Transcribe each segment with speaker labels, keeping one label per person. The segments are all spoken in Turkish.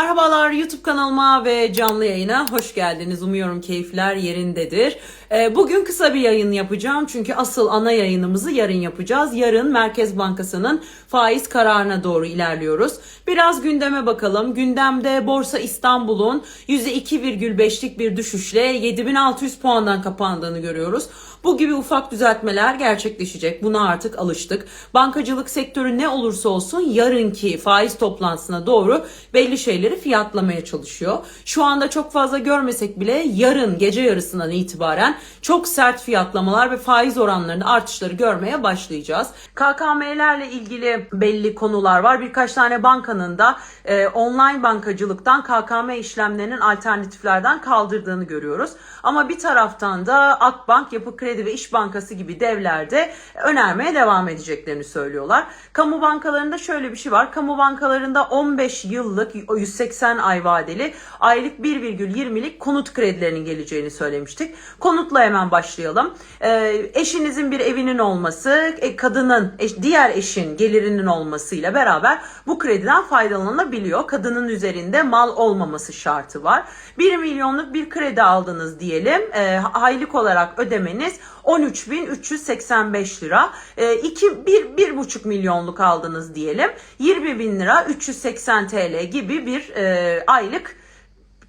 Speaker 1: Merhabalar YouTube kanalıma ve canlı yayına hoş geldiniz. Umuyorum keyifler yerindedir. Ee, Bugün kısa bir yayın yapacağım çünkü asıl ana yayınımızı yarın yapacağız. Yarın Merkez Bankası'nın faiz kararına doğru ilerliyoruz. Biraz gündeme bakalım. Gündemde Borsa İstanbul'un %2,5'lik bir düşüşle 7600 puandan kapandığını görüyoruz. Bu gibi ufak düzeltmeler gerçekleşecek. Buna artık alıştık. Bankacılık sektörü ne olursa olsun yarınki faiz toplantısına doğru belli şeyleri fiyatlamaya çalışıyor. Şu anda çok fazla görmesek bile yarın gece yarısından itibaren çok sert fiyatlamalar ve faiz oranlarında artışları görmeye başlayacağız. KKM'lerle ilgili belli konular var. Birkaç tane bankanın da e, online bankacılıktan KKM işlemlerinin alternatiflerden kaldırdığını görüyoruz. Ama bir taraftan da Akbank, Yapı Kredi ve İş Bankası gibi devlerde önermeye devam edeceklerini söylüyorlar. Kamu bankalarında şöyle bir şey var. Kamu bankalarında 15 yıllık 180 ay vadeli aylık 1,20'lik konut kredilerinin geleceğini söylemiştik. Konutla hemen başlayalım. Ee, eşinizin bir evinin olması, e, kadının, eş- diğer eşin gelirinin olmasıyla beraber bu krediden faydalanabiliyor. Kadının üzerinde mal olmaması şartı var. 1 milyonluk bir kredi aldınız diyelim. E, aylık olarak ödemeniz 13.385 lira. E, 2, 1, 1,5 milyonluk aldınız diyelim. 20 bin lira 380 TL gibi bir e, aylık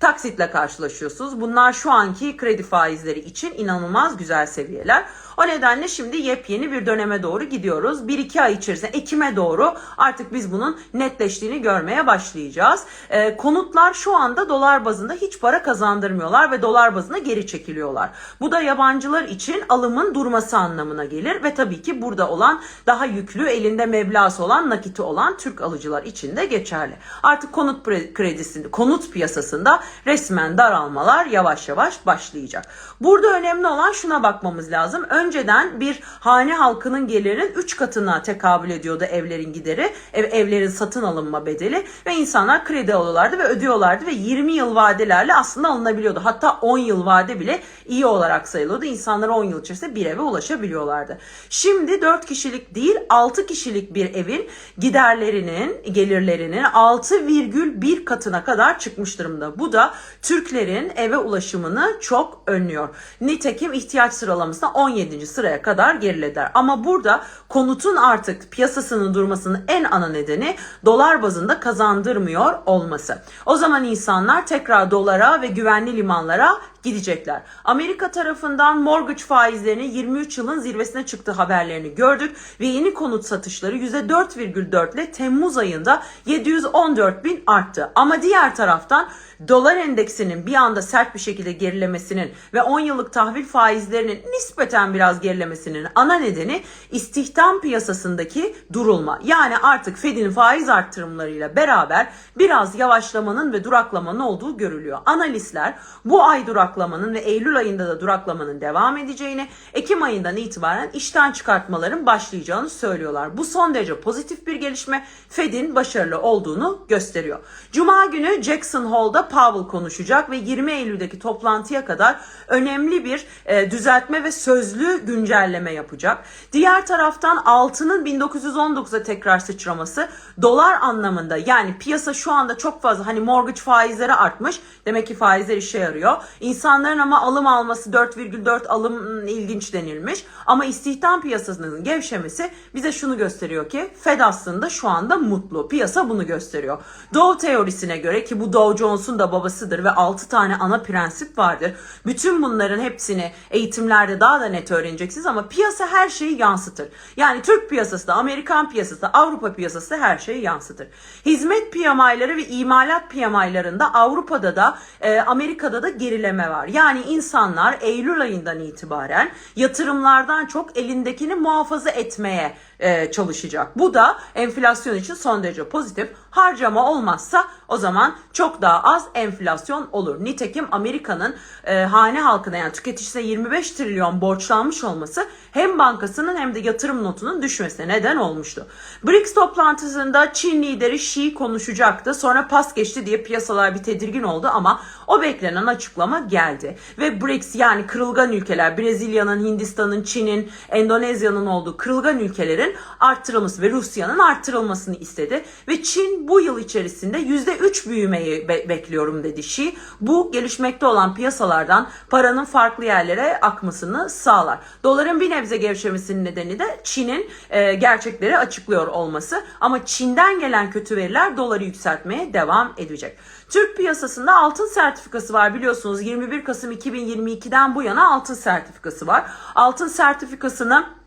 Speaker 1: taksitle karşılaşıyorsunuz. Bunlar şu anki kredi faizleri için inanılmaz güzel seviyeler. O nedenle şimdi yepyeni bir döneme doğru gidiyoruz. 1-2 ay içerisinde Ekim'e doğru artık biz bunun netleştiğini görmeye başlayacağız. Ee, konutlar şu anda dolar bazında hiç para kazandırmıyorlar ve dolar bazında geri çekiliyorlar. Bu da yabancılar için alımın durması anlamına gelir ve tabii ki burada olan daha yüklü elinde meblası olan nakiti olan Türk alıcılar için de geçerli. Artık konut kredisinde, konut piyasasında resmen daralmalar yavaş yavaş başlayacak. Burada önemli olan şuna bakmamız lazım. Önceden bir hane halkının gelirinin 3 katına tekabül ediyordu evlerin gideri, ev, evlerin satın alınma bedeli ve insanlar kredi alıyorlardı ve ödüyorlardı ve 20 yıl vadelerle aslında alınabiliyordu. Hatta 10 yıl vade bile iyi olarak sayılıyordu. İnsanlar 10 yıl içerisinde bir eve ulaşabiliyorlardı. Şimdi 4 kişilik değil 6 kişilik bir evin giderlerinin, gelirlerinin 6,1 katına kadar çıkmış durumda. Bu da Türklerin eve ulaşımını çok önlüyor. Nitekim ihtiyaç sıralamasında 17. sıraya kadar gerilediler. Ama burada konutun artık piyasasının durmasının en ana nedeni dolar bazında kazandırmıyor olması. O zaman insanlar tekrar dolara ve güvenli limanlara gidecekler. Amerika tarafından mortgage faizlerinin 23 yılın zirvesine çıktığı haberlerini gördük ve yeni konut satışları %4,4 ile Temmuz ayında 714 bin arttı. Ama diğer taraftan dolar endeksinin bir anda sert bir şekilde gerilemesinin ve 10 yıllık tahvil faizlerinin nispeten biraz gerilemesinin ana nedeni istihdam piyasasındaki durulma. Yani artık Fed'in faiz arttırımlarıyla beraber biraz yavaşlamanın ve duraklamanın olduğu görülüyor. Analistler bu ay duraklamanın ve Eylül ayında da duraklamanın devam edeceğini, Ekim ayından itibaren işten çıkartmaların başlayacağını söylüyorlar. Bu son derece pozitif bir gelişme Fed'in başarılı olduğunu gösteriyor. Cuma günü Jackson Hole'da Powell konuşacak ve 20 Eylül'deki toplantıya kadar önemli bir e, düzeltme ve sözlü güncelleme yapacak. Diğer taraftan altının 1919'a tekrar sıçraması dolar anlamında yani piyasa şu anda çok fazla hani mortgage faizleri artmış. Demek ki faizler işe yarıyor. İnsanların ama alım alması 4,4 alım hmm, ilginç denilmiş. Ama istihdam piyasasının gevşemesi bize şunu gösteriyor ki Fed aslında şu anda mutlu. Piyasa bunu gösteriyor. Dow teorisine göre ki bu Dow Jones'un da babasıdır ve 6 tane ana prensip vardır. Bütün bunların hepsini eğitimlerde daha da net öğreneceksiniz ama piyasa her şeyi yansıtır. Yani Türk piyasası da, Amerikan piyasası da, Avrupa piyasası da her şeyi yansıtır. Hizmet PMI'ları ve imalat PMI'larında Avrupa'da da Amerika'da da gerileme. Yani insanlar Eylül ayından itibaren yatırımlardan çok elindekini muhafaza etmeye e, çalışacak. Bu da enflasyon için son derece pozitif. Harcama olmazsa o zaman çok daha az enflasyon olur. Nitekim Amerika'nın e, hane halkına yani tüketicisine 25 trilyon borçlanmış olması hem bankasının hem de yatırım notunun düşmesine neden olmuştu. BRICS toplantısında Çin lideri Xi konuşacaktı. Sonra pas geçti diye piyasalar bir tedirgin oldu ama o beklenen açıklama geldi. ve BRICS yani kırılgan ülkeler Brezilya'nın, Hindistan'ın, Çin'in, Endonezya'nın olduğu kırılgan ülkelerin arttırılması ve Rusya'nın arttırılmasını istedi ve Çin bu yıl içerisinde %3 büyümeyi be- bekliyorum dedi Xi. Bu gelişmekte olan piyasalardan paranın farklı yerlere akmasını sağlar. Doların bir nebze gevşemesinin nedeni de Çin'in e, gerçekleri açıklıyor olması ama Çin'den gelen kötü veriler doları yükseltmeye devam edecek. Türk piyasasında altın sertifikası var biliyorsunuz 21 Kasım 2022'den bu yana altın sertifikası var. Altın sertifikasını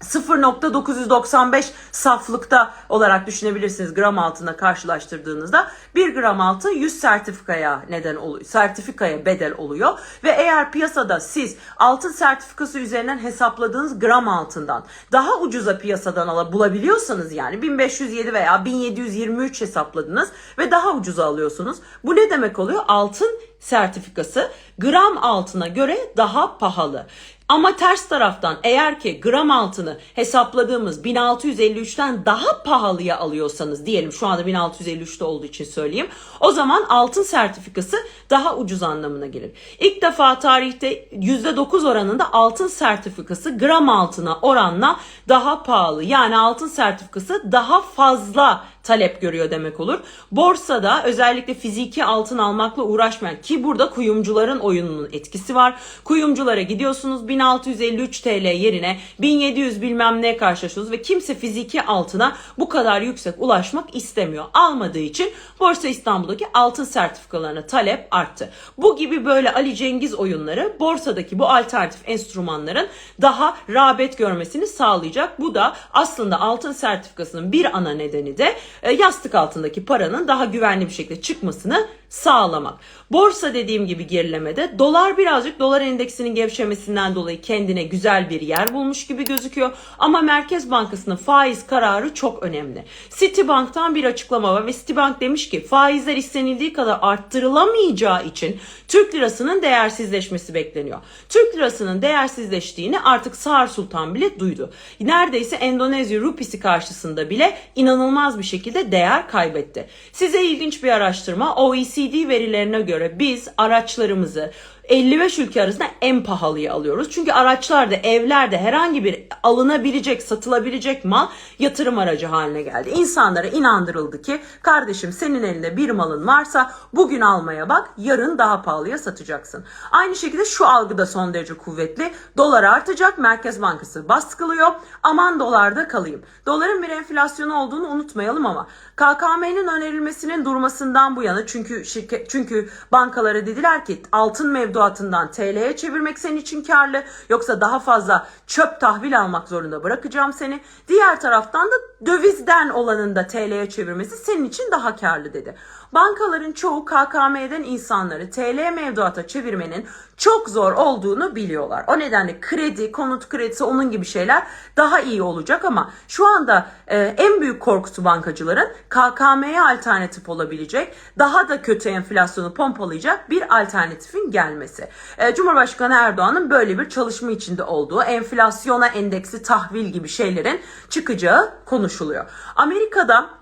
Speaker 1: 0.995 saflıkta olarak düşünebilirsiniz gram altına karşılaştırdığınızda 1 gram altın 100 sertifikaya neden oluyor. Sertifikaya bedel oluyor ve eğer piyasada siz altın sertifikası üzerinden hesapladığınız gram altından daha ucuza piyasadan ala bulabiliyorsanız yani 1507 veya 1723 hesapladınız ve daha ucuza alıyorsunuz. Bu ne demek oluyor? Altın sertifikası gram altına göre daha pahalı. Ama ters taraftan eğer ki gram altını hesapladığımız 1653'ten daha pahalıya alıyorsanız diyelim şu anda 1653'te olduğu için söyleyeyim. O zaman altın sertifikası daha ucuz anlamına gelir. İlk defa tarihte %9 oranında altın sertifikası gram altına oranla daha pahalı. Yani altın sertifikası daha fazla talep görüyor demek olur. Borsada özellikle fiziki altın almakla uğraşmayan ki burada kuyumcuların oyununun etkisi var. Kuyumculara gidiyorsunuz 1653 TL yerine 1700 bilmem ne karşılaşıyorsunuz ve kimse fiziki altına bu kadar yüksek ulaşmak istemiyor. Almadığı için Borsa İstanbul'daki altın sertifikalarına talep arttı. Bu gibi böyle Ali Cengiz oyunları borsadaki bu alternatif enstrümanların daha rağbet görmesini sağlayacak. Bu da aslında altın sertifikasının bir ana nedeni de yastık altındaki paranın daha güvenli bir şekilde çıkmasını sağlamak. Borsa dediğim gibi gerilemede dolar birazcık dolar endeksinin gevşemesinden dolayı kendine güzel bir yer bulmuş gibi gözüküyor. Ama Merkez Bankası'nın faiz kararı çok önemli. Citibank'tan bir açıklama var ve Citibank demiş ki faizler istenildiği kadar arttırılamayacağı için Türk lirasının değersizleşmesi bekleniyor. Türk lirasının değersizleştiğini artık Sağır Sultan bile duydu. Neredeyse Endonezya rupisi karşısında bile inanılmaz bir şekilde değer kaybetti. Size ilginç bir araştırma OECD verilerine göre biz araçlarımızı 55 ülke arasında en pahalıya alıyoruz. Çünkü araçlarda, evlerde herhangi bir alınabilecek, satılabilecek mal yatırım aracı haline geldi. İnsanlara inandırıldı ki kardeşim senin elinde bir malın varsa bugün almaya bak, yarın daha pahalıya satacaksın. Aynı şekilde şu algı da son derece kuvvetli. Dolar artacak, Merkez Bankası baskılıyor. Aman dolarda kalayım. Doların bir enflasyonu olduğunu unutmayalım ama KKM'nin önerilmesinin durmasından bu yana çünkü şirket çünkü bankalara dediler ki altın mevduatından TL'ye çevirmek senin için karlı yoksa daha fazla çöp tahvil almak zorunda bırakacağım seni. Diğer taraftan da dövizden olanın da TL'ye çevirmesi senin için daha karlı dedi. Bankaların çoğu KKM'den insanları TL mevduata çevirmenin çok zor olduğunu biliyorlar. O nedenle kredi, konut kredisi onun gibi şeyler daha iyi olacak ama şu anda e, en büyük korkusu bankacıların KKM'ye alternatif olabilecek, daha da kötü enflasyonu pompalayacak bir alternatifin gelmesi. E, Cumhurbaşkanı Erdoğan'ın böyle bir çalışma içinde olduğu, enflasyona endeksli tahvil gibi şeylerin çıkacağı konuşuluyor. Amerika'da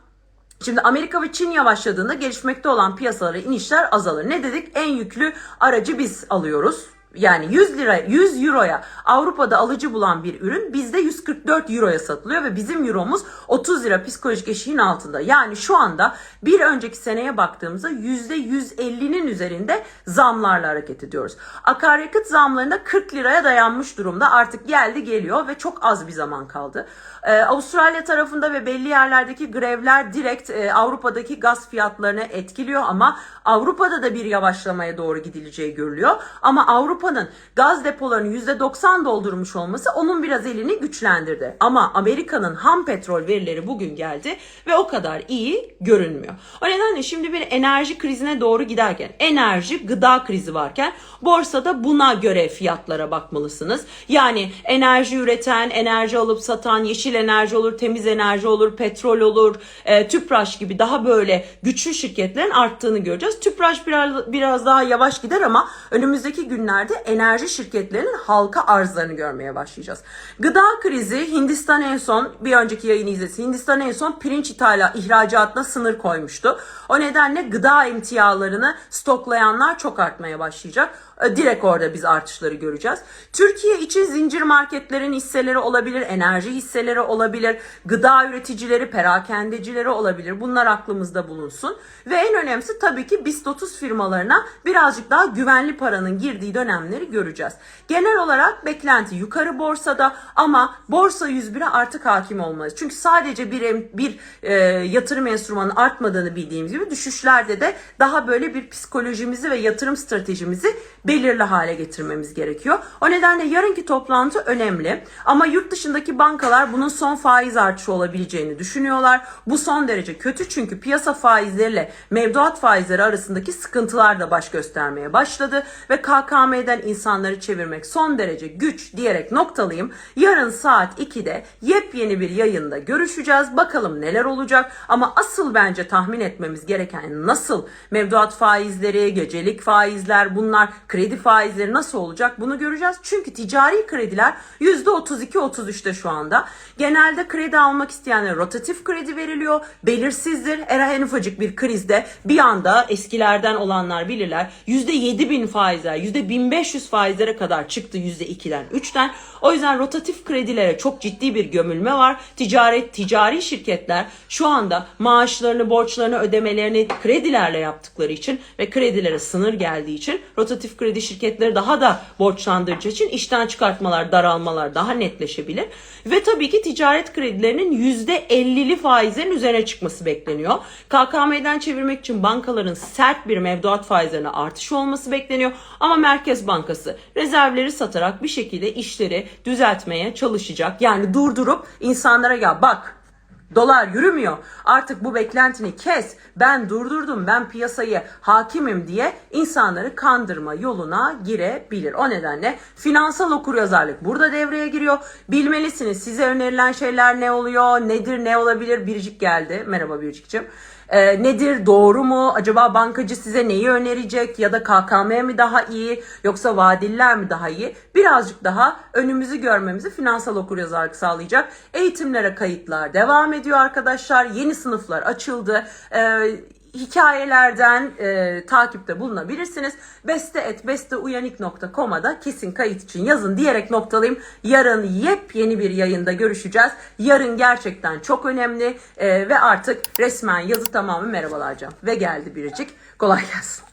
Speaker 1: Şimdi Amerika ve Çin yavaşladığında gelişmekte olan piyasalara inişler azalır. Ne dedik? En yüklü aracı biz alıyoruz. Yani 100 lira 100 euroya Avrupa'da alıcı bulan bir ürün bizde 144 euroya satılıyor ve bizim euromuz 30 lira psikolojik eşiğin altında. Yani şu anda bir önceki seneye baktığımızda %150'nin üzerinde zamlarla hareket ediyoruz. Akaryakıt zamlarında 40 liraya dayanmış durumda. Artık geldi geliyor ve çok az bir zaman kaldı. Ee, Avustralya tarafında ve belli yerlerdeki grevler direkt e, Avrupa'daki gaz fiyatlarını etkiliyor ama Avrupa'da da bir yavaşlamaya doğru gidileceği görülüyor. Ama Avrupa'nın gaz depolarını %90 doldurmuş olması onun biraz elini güçlendirdi. Ama Amerika'nın ham petrol verileri bugün geldi ve o kadar iyi görünmüyor. O nedenle şimdi bir enerji krizine doğru giderken, enerji gıda krizi varken borsada buna göre fiyatlara bakmalısınız. Yani enerji üreten, enerji alıp satan, yeşil enerji olur, temiz enerji olur, petrol olur, e, Tüpraş gibi daha böyle güçlü şirketlerin arttığını göreceğiz. Tüpraş biraz, biraz daha yavaş gider ama önümüzdeki günlerde dönemlerde enerji şirketlerinin halka arzlarını görmeye başlayacağız. Gıda krizi Hindistan en son bir önceki yayını izlesin. Hindistan en son pirinç ithala ihracatına sınır koymuştu. O nedenle gıda emtialarını stoklayanlar çok artmaya başlayacak. E, Direkt orada biz artışları göreceğiz. Türkiye için zincir marketlerin hisseleri olabilir, enerji hisseleri olabilir, gıda üreticileri, perakendecileri olabilir. Bunlar aklımızda bulunsun. Ve en önemlisi tabii ki BIST 30 firmalarına birazcık daha güvenli paranın girdiği dönemleri göreceğiz. Genel olarak beklenti yukarı borsada ama borsa 101'e artık hakim olmalı. Çünkü sadece bir bir e, yatırım enstrümanının artmadığını bildiğimiz gibi düşüşlerde de daha böyle bir psikolojimizi ve yatırım stratejimizi belirli hale getirmemiz gerekiyor. O nedenle yarınki toplantı önemli. Ama yurt dışındaki bankalar bunun son faiz artışı olabileceğini düşünüyorlar. Bu son derece kötü çünkü piyasa faizleriyle mevduat faizleri arasındaki sıkıntılar da baş göstermeye başladı ve KKM'den insanları çevirmek son derece güç diyerek noktalayayım. Yarın saat 2'de yepyeni bir yayında görüşeceğiz. Bakalım neler olacak ama asıl bence tahmin etmemiz gereken nasıl mevduat faizleri, gecelik faizler bunlar kredi faizleri nasıl olacak bunu göreceğiz. Çünkü ticari krediler %32-33'te şu anda. Genelde kredi almak isteyenlere rotatif kredi veriliyor. Belirsizdir. Eğer en ufacık bir krizde bir anda eskilerden olanlar bilirler. %7 bin faizler, %1500 faizlere kadar çıktı %2'den 3'ten. O yüzden rotatif kredilere çok ciddi bir gömülme var. Ticaret, ticari şirketler şu anda maaşlarını, borçlarını, ödemelerini kredilerle yaptıkları için ve kredilere sınır geldiği için rotatif kredi şirketleri daha da borçlandırıcı için işten çıkartmalar, daralmalar daha netleşebilir. Ve tabii ki ticaret kredilerinin %50'li faizlerin üzerine çıkması bekleniyor. KKM'den çevirmek için bankaların sert bir mevduat faizlerine artış olması bekleniyor. Ama Merkez Bankası rezervleri satarak bir şekilde işleri düzeltmeye çalışacak. Yani durdurup insanlara ya bak Dolar yürümüyor. Artık bu beklentini kes. Ben durdurdum. Ben piyasayı hakimim diye insanları kandırma yoluna girebilir. O nedenle finansal okuryazarlık burada devreye giriyor. Bilmelisiniz size önerilen şeyler ne oluyor, nedir, ne olabilir. Biricik geldi. Merhaba Biricik'ciğim. Ee, nedir doğru mu? Acaba bankacı size neyi önerecek? Ya da KKM mi daha iyi yoksa vadeliler mi daha iyi? Birazcık daha önümüzü görmemizi finansal okuryazarlık sağlayacak eğitimlere kayıtlar devam ediyor arkadaşlar. Yeni sınıflar açıldı. Ee, hikayelerden e, takipte bulunabilirsiniz. beste.besteuyanik.com'a da kesin kayıt için yazın diyerek noktalayayım. Yarın yepyeni bir yayında görüşeceğiz. Yarın gerçekten çok önemli e, ve artık resmen yazı tamamı merhabalar Can. Ve geldi biricik. Kolay gelsin.